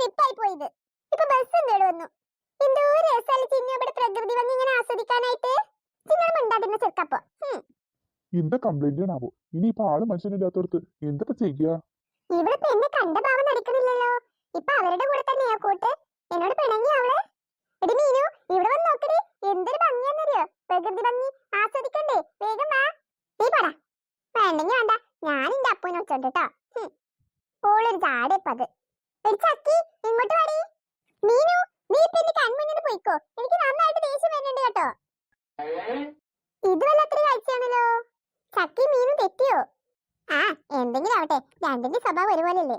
ട്രിപ്പായി പോയത്. ഇപ്പൊ ബസ് കേട് വന്നു. എന്തോ രസമല്ല ചിന്നു ഇവിടെ പ്രകൃതി ഭംഗി ഇങ്ങനെ ആസ്വദിക്കാനായിട്ട്? ചിന്നു മിണ്ടാതിരുന്ന ചെറുക്കപ്പോ. എന്താ കംപ്ലൈന്റ് ആണാവോ ഇപ്പൊ ആൾ മനുഷ്യനില്ലാത്തടത്ത് എന്തൊക്കെ ചെയ്യാ? ഇവിടെ എന്നെ കണ്ട ഭാവം നടിക്കണില്ലല്ലോ ഇപ്പൊ അവരുടെ കൂടെ തന്നെയാ കൂട്ട്. എന്നോട് പിണങ്ങി അവൾ? എടി മീനു ഇവിടെ വന്ന് നോക്കടി. എന്തൊരു ഭംഗിയാന്നറിയോ? പ്രകൃതി ഭംഗി. ആസ്വദിക്കണ്ടേ? വേഗം വാ. നീ പോടാ. വേണ്ടെങ്കി വേണ്ട. ഞാൻ എന്റെ അപ്പൂനെ വെച്ചോണ്ട് കേട്ടോ ഓളൊരു ചാടിയപ്പത് ഒരു ചക്കി ഇങ്ങോട്ട് വാടി? മീനു നീ ഇപ്പൊ എന്റെ പോയിക്കോ. എനിക്ക് നന്നായിട്ട് ദേഷ്യം വരുന്നുണ്ട് കേട്ടോ. ഇത് വല്ലാത്തൊരു കാഴ്ചയാണല്ലോ ചക്കി മീനും തെറ്റിയോ? ആ എന്തെങ്കിലും ആവട്ടെ. രണ്ടിന്റെ സ്വഭാവം ഒരുപോലെയല്ലേ.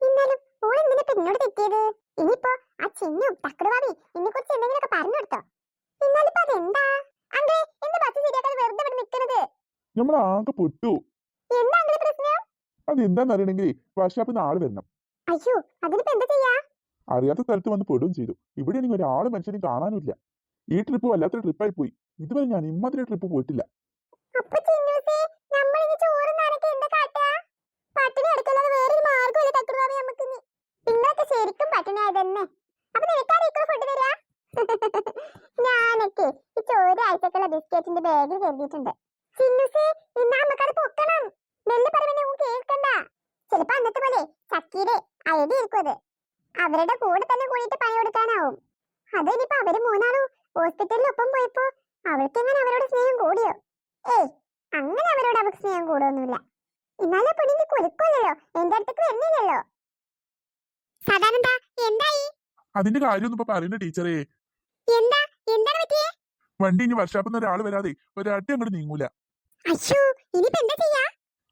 എന്നാലും ഓൾ എന്തിനാ ഇപ്പൊ എന്നോട് തെറ്റിയത്? ഇനിയിപ്പോ ആ ചിന്നും തക്കടുവാമി എന്നെ കുറിച്ച് എന്തെങ്കിലുമൊക്കെ പറഞ്ഞു കൊടുത്തോ? എന്നാലിപ്പോ അതെന്താ? അങ്കേ എന്താ ബസ് ശരിയാക്കാതെ വെറുതെ ഇവിടെ നിൽക്കണത് നമ്മൾ ആകെ പൊട്ടു. എന്താ അങ്കിൾ പ്രശ്നം? അതെന്താന്ന് അറിയണമെങ്കിൽ വർഷാപ്പ് നാളെ വരണം. അയ്യോ അറിയാത്ത സ്ഥലത്ത് വന്ന് പെടുകയും ചെയ്തു. ഇവിടെ എനിക്ക് ഒരാൾ മനുഷ്യനെ കാണാനുമില്ല. ഈ ട്രിപ്പ് വല്ലാത്തൊരു ട്രിപ്പായി പോയി ഇതുവരെ ഞാൻ ഇമ്മതിരി ട്രിപ്പ് പോയിട്ടില്ല. ശരിക്കും ഫുഡ് ഈ ബിസ്ക്കറ്റിന്റെ ബാഗിൽ ചിലപ്പോ അന്നത്തെ പോലെ ചക്കീരെ അയടി ആയിരിക്കും അത്. അവരുടെ കൂടെ തന്നെ കൂടിയിട്ട് പണി കൊടുക്കാനാവും. അതിനിപ്പോ അവർ മൂന്നാളും ഹോസ്പിറ്റലിനൊപ്പം പോയപ്പോ അവൾക്ക് എങ്ങനെ അവരോട് സ്നേഹം കൂടിയോ? ഏയ് അങ്ങനെ അവരോട് അവൾക്ക് സ്നേഹം കൂടൊന്നുമില്ല എന്നാലും പൊടിന്റെ കുലുക്കല്ലോ എന്റെ അടുത്തേക്ക് വരുന്നില്ലല്ലോ? സാധാരണ എന്തായി? അതിന്റെ കാര്യമൊന്നും ഇപ്പൊ പറയണ്ട ടീച്ചറേ. എന്താ? എന്താണ് പറ്റിയേ? വണ്ടി ഇനി വർഷാപ്പിന്ന് ഒരാൾ വരാതെ ഒരട്ടി അങ്ങോട്ട് നീങ്ങൂല. അയ്യോ ഇനിയിപ്പോ എന്താ ചെയ്യാ?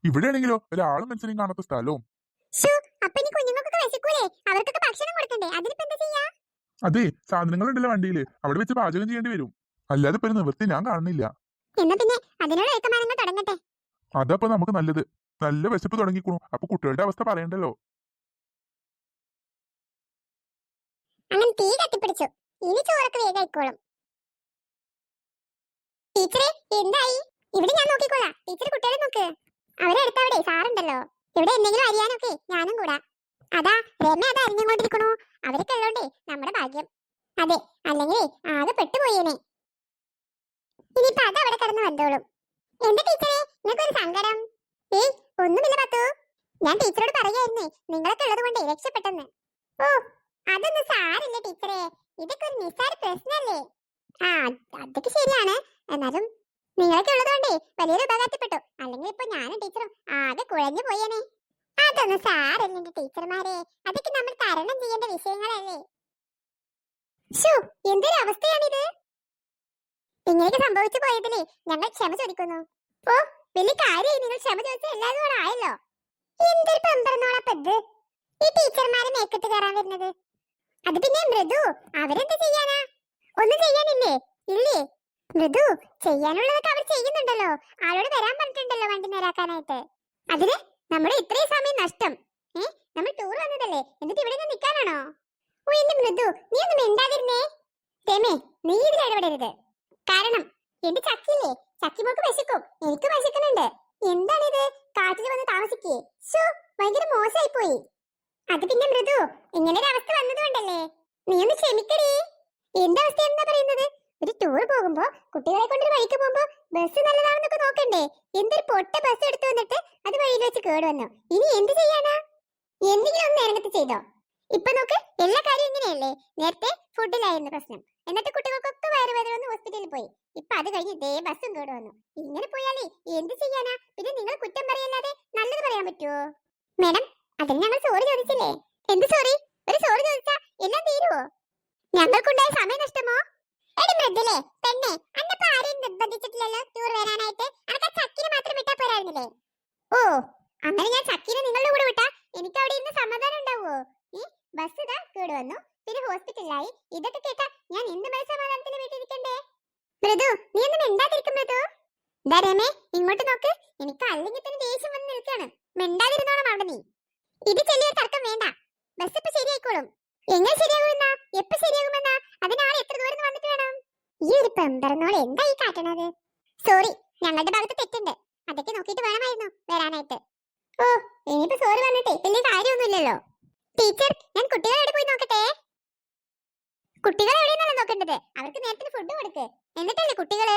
ഇവിടെയാണെങ്കിലോ ഒരാളും മനുഷ്യനെയും കാണാത്ത സ്ഥലവും. അവർക്ക് അപ്പൊ ഇനി കുഞ്ഞുങ്ങൾക്കൊക്കെ വിശക്കൂലേ? അവർക്കൊക്കെ ഭക്ഷണം കൊടുക്കണ്ടേ? അതിനിപ്പോ എന്താ ചെയ്യാ? അതെ സാധനങ്ങളുണ്ടല്ലോ വണ്ടിയിൽ. അവിടെ വെച്ച് പാചകം ചെയ്യേണ്ടി വരും. അല്ലാതെ ഇപ്പൊ നിവൃത്തി ഞാൻ കാണുന്നില്ല. എന്നാ പിന്നെ അതിനുള്ള ഏക്കമാനങ്ങൾ തുടങ്ങട്ടെ. അതപ്പൊ നമുക്ക് നല്ലത്. നല്ല വിശപ്പ് തുടങ്ങിക്കണു. അപ്പൊ കുട്ടികളുടെ അവസ്ഥ പറയണ്ടല്ലോ. അങ്ങനെ തീ കത്തിപ്പിടിച്ചു. ഇനി ചോറൊക്കെ വേഗമായിക്കോളും ടീച്ചറെ എന്തായി? ഇവിടെ ഞാൻ നോക്കിക്കോളാം. ടീച്ചർ കുട്ടികളെ നോക്ക്. അവരെ അടുത്തവിടെ സാറുണ്ടല്ലോ. ഇവിടെ എന്തെങ്കിലും അറിയാനൊക്കെ ഞാനും കൂടാ. അതാ രമ അത് അറിഞ്ഞുകൊണ്ടിരിക്കണു അവരൊക്കെ ഉള്ളോണ്ടേ നമ്മുടെ ഭാഗ്യം. അതെ അല്ലെങ്കിൽ ആകെ പെട്ടുപോയേനെ. ഇനിയിപ്പൊ അത് അവിടെ കിടന്ന് വന്നോളും. എന്താ ടീച്ചറെ നിങ്ങൾക്കൊരു സങ്കടം? ഏയ് ഒന്നുമില്ല പത്തു. ഞാൻ ടീച്ചറോട് പറയായിരുന്നേ നിങ്ങളൊക്കെ ഉള്ളത് കൊണ്ട് രക്ഷപ്പെട്ടെന്ന്. ഓ അതൊന്നും സാരില്ല ടീച്ചറെ. ഇതൊക്കെ ഒരു നിസ്സാര പ്രശ്നമല്ലേ ആ അതൊക്കെ ശരിയാണ്. എന്നാലും നിങ്ങളൊക്കെ ഉള്ളതുകൊണ്ടേ വലിയൊരു ഉപകാരപ്പെട്ടു അല്ലെങ്കിൽ ഇപ്പൊ ഞാനും ടീച്ചറും ആകെ കുഴഞ്ഞു പോയേനെ അതൊന്നും സാരല്ലെങ്കിൽ ടീച്ചർമാരെ. അതൊക്കെ നമ്മൾ തരണം ചെയ്യേണ്ട വിഷയങ്ങളല്ലേ. ശോ, എന്തൊരു അവസ്ഥയാണിത് ഇങ്ങനെയൊക്കെ സംഭവിച്ചു പോയതിലേ ഞങ്ങൾ ക്ഷമ ചോദിക്കുന്നു. ഓ വലിയ കാര്യമായി നിങ്ങൾ ക്ഷമ ചോദിച്ച എല്ലാവരും ആയല്ലോ. എന്തൊരു പെമ്പറന്നോളപ്പത് ഈ ടീച്ചർമാരെ മേക്കിട്ട് കയറാൻ വരുന്നത്. അത് പിന്നെ മൃദു അവരെന്ത് ചെയ്യാനാ? ഒന്നും ചെയ്യാനില്ലേ? ഇല്ലേ? മൃദു ചെയ്യാനുള്ളതൊക്കെ അവർ ചെയ്യുന്നുണ്ടല്ലോ. ആളോട് വരാൻ പറഞ്ഞിട്ടുണ്ടല്ലോ വണ്ടി നേരാക്കാനായിട്ട്. അതിന് നമ്മുടെ ഇത്രയും സമയം നഷ്ടം. ഏ നമ്മൾ ടൂർ വന്നതല്ലേ? എന്നിട്ട് ഇവിടെ നിൽക്കാനാണോ ഓ എന്റെ മൃദു നീ ഒന്നും മിണ്ടാതിരുന്നേ. രമേ നീ ഇതിൽ ഇടപെടരുത്. കാരണം എന്റെ ചക്കില്ലേ ചക്കിമോക്ക് വിശക്കും. എനിക്ക് വിശക്കുന്നുണ്ട്. എന്താണിത്? കാട്ടിൽ വന്ന് താമസിക്കേ. ശോ ഭയങ്കര മോശമായി പോയി അത് പിന്നെ മൃദു ഇങ്ങനെ ഒരു അവസ്ഥ വന്നതുകൊണ്ടല്ലേ. നീ ഒന്ന് ക്ഷമിക്കടേ. എന്റെ അവസ്ഥ എന്താ പറയുന്നത്? ഒരു ടൂർ പോകുമ്പോ കുട്ടികളെ കൊണ്ടൊരു വഴിക്ക് പോകുമ്പോ ബസ് നല്ലതാണെന്നൊക്കെ നോക്കണ്ടേ? എന്തൊരു പൊട്ട ബസ് എടുത്തു വന്നിട്ട് അത് വഴിയിൽ വെച്ച് കേട് വന്നു. ഇനി എന്ത് ചെയ്യാനാ? എന്തെങ്കിലും ഒന്ന് ഇറങ്ങത്ത് ചെയ്തോ? ഇപ്പൊ നോക്ക് എല്ലാ കാര്യവും ഇങ്ങനെയല്ലേ? നേരത്തെ ഫുഡിലായിരുന്നു പ്രശ്നം. എന്നിട്ട് കുട്ടികൾക്കൊക്കെ വയറുവേദന വന്ന് ഹോസ്പിറ്റലിൽ പോയി. ഇപ്പൊ അത് കഴിഞ്ഞ് ദേ ബസ്സും കേട് വന്നു. ഇങ്ങനെ പോയാലേ എന്ത് ചെയ്യാനാ? പിന്നെ നിങ്ങൾ കുറ്റം പറയല്ലാതെ നല്ലത് പറയാൻ പറ്റുമോ മേഡം അതിന് ഞങ്ങൾ സോറി ചോദിച്ചില്ലേ? എന്ത് സോറി ഒരു സോറി ചോദിച്ചാ എല്ലാം തീരുവോ? ഞങ്ങൾക്കുണ്ടായ സമയനഷ്ടമോ? എടി മൃദുലേ പെണ്ണെ അന്നപ്പോ ആരെയും നിർബന്ധിച്ചിട്ടില്ലല്ലോ ടൂർ വരാനായിട്ട്? അനക്ക് ചക്കിനെ മാത്രം വിട്ടാ പോരായിരുന്നില്ലേ? ഓ അങ്ങനെ ഞാൻ ചക്കിനെ നിങ്ങളുടെ കൂടെ വിട്ടാ? എനിക്ക് അവിടെ ഇരുന്ന് സമാധാനം ഉണ്ടാവോ ഈ ബസ് ഇതാ കേട് പിന്നെ ഹോസ്പിറ്റലിലായി ഇതൊക്കെ കേട്ടാ ഞാൻ എന്ത് മനസ്സമാധാനത്തിന് വീട്ടിലിരിക്കണ്ടേ? മൃദു നീ ഒന്നും മിണ്ടാതിരിക്കും മൃദു. എന്താ രമേ ഇങ്ങോട്ട് നോക്ക്. എനിക്ക് അല്ലെങ്കിൽ തന്നെ വന്ന് നിൽക്കാണ്. മിണ്ടാതിരുന്നോണം അവിടെ നീ. ഇത് ചെറിയ തർക്കം വേണ്ട. ബസ് ഇപ്പൊ ശരിയായിക്കോളും. എങ്ങനെ ശരിയാകുമെന്നാ? എപ്പ ശരിയാകുമെന്നാ? അതിനാൾ എത്ര ദൂരം വന്നിട്ട് വേണം? ഈ ഒരു പെമ്പറന്നോട് എന്താ ഈ കാട്ടണത്? സോറി ഞങ്ങളുടെ ഭാഗത്ത് തെറ്റുണ്ട്. അതൊക്കെ നോക്കിയിട്ട് വേണമായിരുന്നു വരാനായിട്ട്. ഓ ഇനിയിപ്പോ സോറി പറഞ്ഞിട്ട് വലിയ കാര്യമൊന്നുമില്ലല്ലോ. ടീച്ചർ ഞാൻ കുട്ടികളെ പോയി നോക്കട്ടെ? കുട്ടികൾ എവിടെയെന്നല്ല നോക്കേണ്ടത്? അവർക്ക് നേരത്തെ ഫുഡ് കൊടുക്ക്. എന്നിട്ടല്ലേ കുട്ടികൾ?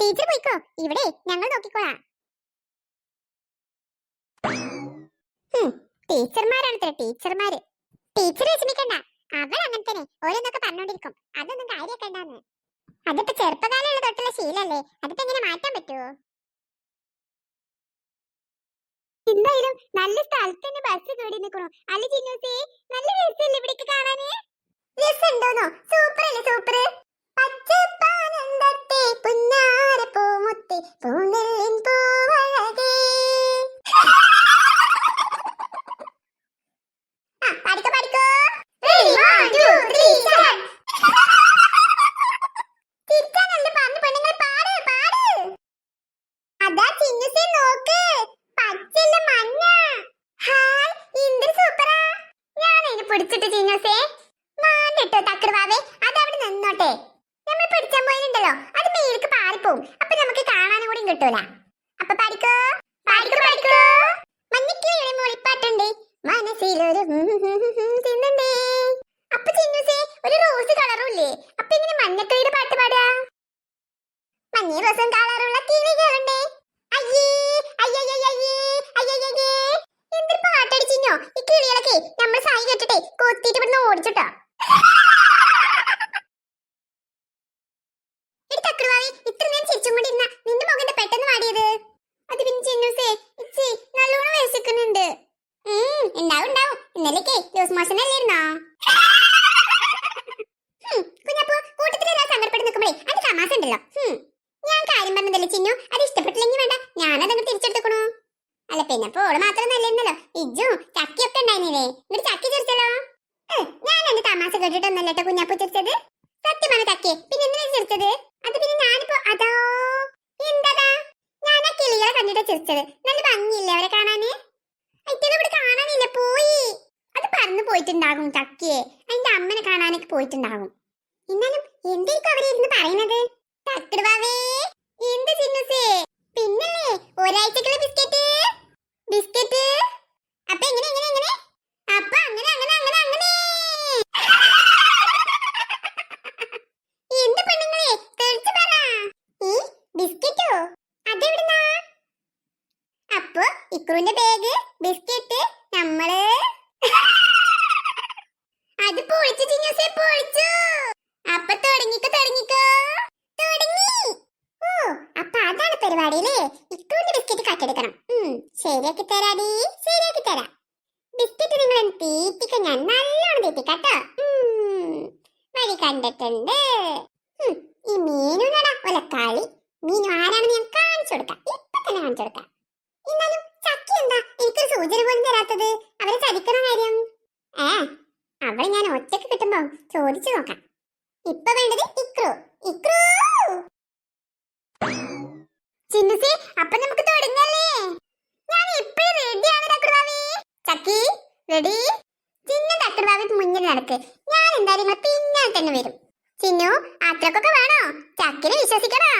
ടീച്ചർ പോയിക്കോ. ഇവിടെ ഞങ്ങൾ നോക്കിക്കോളാം. ടീച്ചർമാരാണ് ടീച്ചർമാര്. ടീച്ചർ വിഷമിക്കണ്ട. അവർ അങ്ങനെ തന്നെ. ഓരോന്നൊക്കെ പറഞ്ഞോണ്ടിരിക്കും. അതൊന്നും കാര്യക്കണ്ടെന്ന് അതിപ്പോ ചെറുപ്പകാലമുള്ള തൊട്ടുള്ള ശീലല്ലേ. അതിപ്പോ എങ്ങനെ മാറ്റാൻ പറ്റുമോ എന്തായാലും നല്ല സ്ഥലത്ത് തന്നെ ബസ് കൂടി നിൽക്കണോ അല്ല ചിന്നൂസേ നല്ല രസമല്ലേ ഇവിടേക്ക് കാണാന്? രസമുണ്ടോന്നോ? സൂപ്പർ അല്ലേ സൂപ്പർ പച്ചപ്പാനന്ദത്തെ പുന്നാര പൂമുത്തി പൂനെല്ലിൻ പൂവഴകേ ആ പഠിക്കോ പഠിക്കോ തിരിച്ചാനല്ലേ പറഞ്ഞു പെണ്ണുങ്ങൾ പാട് പാട് അതാ ചിന്നുസേ നോക്ക് പച്ചല്ല മഞ്ഞ ഹായ് എന്തൊരു സൂപ്പറാ ഞാൻ പിടിച്ചിട്ട് ചിന്നുസേ മാണ്ടിട്ടോ തക്കർവാവേ അത് അവിടെ നിന്നോട്ടെ. നമ്മൾ പിടിച്ചാൻ പോയിട്ടുണ്ടല്ലോ അത് മേലേക്ക് പാറിപ്പോവും. അപ്പൊ നമുക്ക് കാണാനും കൂടി കിട്ടൂല. അപ്പൊ പഠിക്കോ പഠിക്കോ പഠിക്കോ മഞ്ഞക്കിളിയുടെ മുളിപ്പാട്ടുണ്ട്. മനസ്സിലൊരു തിന്നണ്ടേ. അപ്പൊ ചിന്നൂസേ ഒരു റോസ് കളറും ഇല്ലേ? അപ്പൊ ഇങ്ങനെ മഞ്ഞക്കിളിയുടെ പാട്ട് പാടുക. മഞ്ഞ റോസും കളറുള്ള കിളികളുണ്ടേ. അയ്യേ. പാട്ടടിച്ചിഞ്ഞോ ഈ കിളികളൊക്കെ. നമ്മൾ സായി കെട്ടട്ടെ കൊത്തിട്ട് ഇവിടുന്ന് ഓടിച്ചിട്ടോ. കൂടി നിന്റെ പെട്ടെന്ന് അത് ഇച്ചി ഹും, ഞാൻ കാര്യം പറഞ്ഞതല്ലേ ചിന്നു? അത് ഇഷ്ടപ്പെട്ടില്ലെങ്കിൽ വേണ്ട. ഞാനതങ്ങ് തിരിച്ചെടുക്കണു അല്ല പിന്നെ പോൾ മാത്രം നല്ലല്ലോ ഇജ്ജും ചക്കിയൊക്കെ ഉണ്ടായിരുന്നില്ലേ? എന്നിട്ട് ചക്കി ചിരിച്ചല്ലോ ഞാൻ എന്റെ തമാശ കേട്ടിട്ടൊന്നല്ല കേട്ടോ കുഞ്ഞാപ്പു ചിരിച്ചത് സത്യമാണ് ചക്കി പിന്നെ എന്തിനാ ചിരിച്ചത് അത് പിന്നെ ഞാനിപ്പോ അതോ? എന്താ ഞാൻ ആ കിളികളെ കണ്ടിട്ടാ ചിരിച്ചത് നല്ല ഭംഗിയില്ലേ അവരെ കാണാന്? ഇവിടെ കാണാനില്ല? പോയി. അത് പറന്ന് പോയിട്ടുണ്ടാകും ചക്കിയെ. അതിന്റെ അമ്മനെ കാണാനൊക്കെ പോയിട്ടുണ്ടാകും. എന്നാലും എന്തായിരിക്കും അവരിരുന്ന് പറയുന്നത്? തക്കടുവാവേ എന്ത് ചിന്നസേ പിന്നല്ലേ ഒരാഴ്ചക്കുള്ള ബിസ്ക്കറ്റ് ബിസ്ക്കറ്റ് അപ്പൊ എങ്ങനെ എങ്ങനെ എങ്ങനെ അപ്പൊ അങ്ങനെ അങ്ങനെ അങ്ങനെ അങ്ങനെ എന്ത് പെണ്ണുങ്ങളെ തെളിച്ച് പറ ഈ ബിസ്ക്കറ്റോ അതെവിടുന്നാ അപ്പൊ ഇക്രുവിന്റെ ബാഗ് ബിസ്ക്കറ്റ് നമ്മൾ അത് പൊളിച്ചു ചിങ്ങസേ പൊളിച്ചു. അപ്പൊ തുടങ്ങിക്കോ തുടങ്ങിക്കോ. തുടങ്ങി. ഓ അപ്പൊ അതാണ് പരിപാടി അല്ലേ? ഇക്കൂന്റെ ബിസ്ക്കറ്റ് കട്ടെടുക്കണം ശരിയാക്കി തരാടി ശരിയാക്കി തരാം. ബിസ്ക്കറ്റ് നിങ്ങൾ തീറ്റിക്ക ഞാൻ നല്ലോണം തീറ്റിക്കട്ടോ. വഴി കണ്ടിട്ടുണ്ട്. ഈ മീനുനടാ ഒല കളി. മീനു ആരാണെന്ന് ഞാൻ കാണിച്ചു കൊടുക്കാം. ഇപ്പൊ തന്നെ കാണിച്ചു കൊടുക്കാം. എന്നാലും ചക്കി എന്താ എനിക്കൊരു സൂചന പോലും തരാത്തത്. അവരെ ചതിക്കണ കാര്യം? ഏ അവളെ ഞാൻ ഒറ്റയ്ക്ക് കിട്ടുമ്പോ ചോദിച്ചു നോക്കാം. ഇപ്പൊ വേണ്ടത് ഇക്രു. ഇക്രു! ചിന്നുസി അപ്പൊ നമുക്ക് തുടങ്ങല്ലേ? ഞാൻ ഇപ്പഴും റെഡിയാണ് തക്കർവാവി ചക്കി റെഡി ചിന്നു തക്കർവാവി മുന്നിൽ നടക്ക്. ഞാൻ എന്തായാലും നിങ്ങളെ പിന്നാലെ തന്നെ വരും. ചിന്നു അത്രക്കൊക്കെ വേണോ? ചക്കിനെ വിശ്വസിക്കണോ?